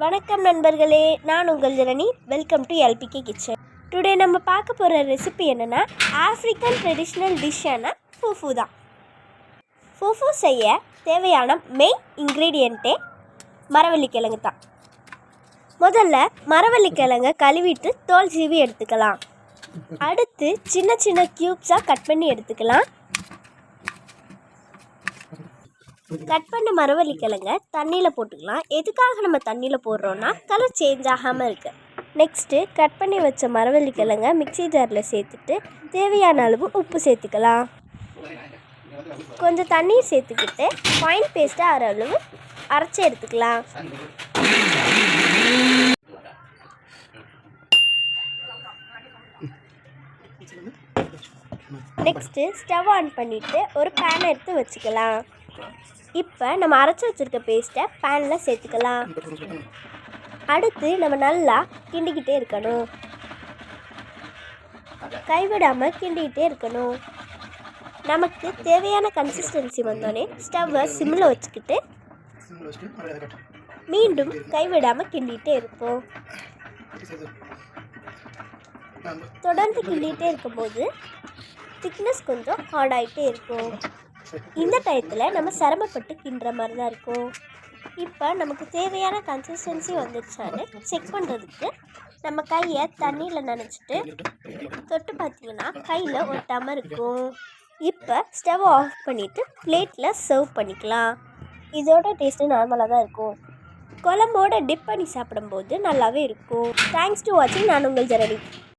வணக்கம் நண்பர்களே நான் உங்கள் Janani. Welcome to LPK kitchen today நம்ம பார்க்க போகிற ரெசிபி என்னென்னா ஆஃப்ரிக்கன் ட்ரெடிஷ்னல் டிஷ்ஷான ஃபூஃபு தான். ஃபூஃபு செய்ய தேவையான மெயின் இன்க்ரீடியண்ட்டே மரவள்ளிக்கிழங்கு தான். முதல்ல மரவள்ளி கிழங்கை கழுவிட்டு தோல் சீவி எடுத்துக்கலாம். அடுத்து சின்ன சின்ன க்யூப்ஸாக கட் பண்ணி எடுத்துக்கலாம். கட் பண்ண மரவள்ளி கிழங்க தண்ணியில் போட்டுக்கலாம். எதுக்காக நம்ம தண்ணியில் போடுறோன்னா கலர் சேஞ்ச் ஆகாமல் இருக்குது நெக்ஸ்ட்டு கட் பண்ணி வச்ச மரவள்ளி கிழங்க மிக்ஸி ஜாரில் சேர்த்துட்டு தேவையான அளவு உப்பு சேர்த்துக்கலாம். கொஞ்சம் தண்ணீர் சேர்த்துக்கிட்டு ஃபைன் பேஸ்ட்டாக அரை அளவு அரைச்சி எடுத்துக்கலாம். நெக்ஸ்ட்டு ஸ்டவ் ஆன் பண்ணிவிட்டு ஒரு பேன் எடுத்து வச்சுக்கலாம். இப்போ நம்ம அரைச்சி வச்சுருக்க பேஸ்ட்டை பேனில் சேர்த்துக்கலாம். அடுத்து நம்ம நல்லா கிண்டிக்கிட்டே இருக்கணும். கைவிடாமல் கிண்டிக்கிட்டே இருக்கணும். நமக்கு தேவையான கன்சிஸ்டன்சி வந்தோடனே ஸ்டவ்வை சிம்மில் வச்சுக்கிட்டு மீண்டும் கைவிடாமல் கிண்டிகிட்டே இருப்போம். தொடர்ந்து கிண்டிகிட்டே இருக்கும்போது திக்னஸ் கொஞ்சம் ஹார்ட் ஆகிட்டே இருக்கும். இந்த டயத்தில் நம்ம சிரமப்பட்டு கிண்டுற மாதிரி தான் இருக்கும். இப்போ நமக்கு தேவையான கன்சிஸ்டன்சி வந்துருச்சான்னு செக் பண்ணுறதுக்கு நம்ம கையை தண்ணியில் நினச்சிட்டு தொட்டு பார்த்தீங்கன்னா கையில் ஒட்டாமல் இருக்கும். இப்போ ஸ்டவ் ஆஃப் பண்ணிவிட்டு பிளேட்டில் சர்வ் பண்ணிக்கலாம். இதோட டேஸ்ட்டு நார்மலாக தான் இருக்கும். குழம்போட டிப் பண்ணி சாப்பிடும்போது நல்லாவே இருக்கும். தேங்க்ஸ் டு வாட்சிங் நான் உங்கள் ஜெரடி.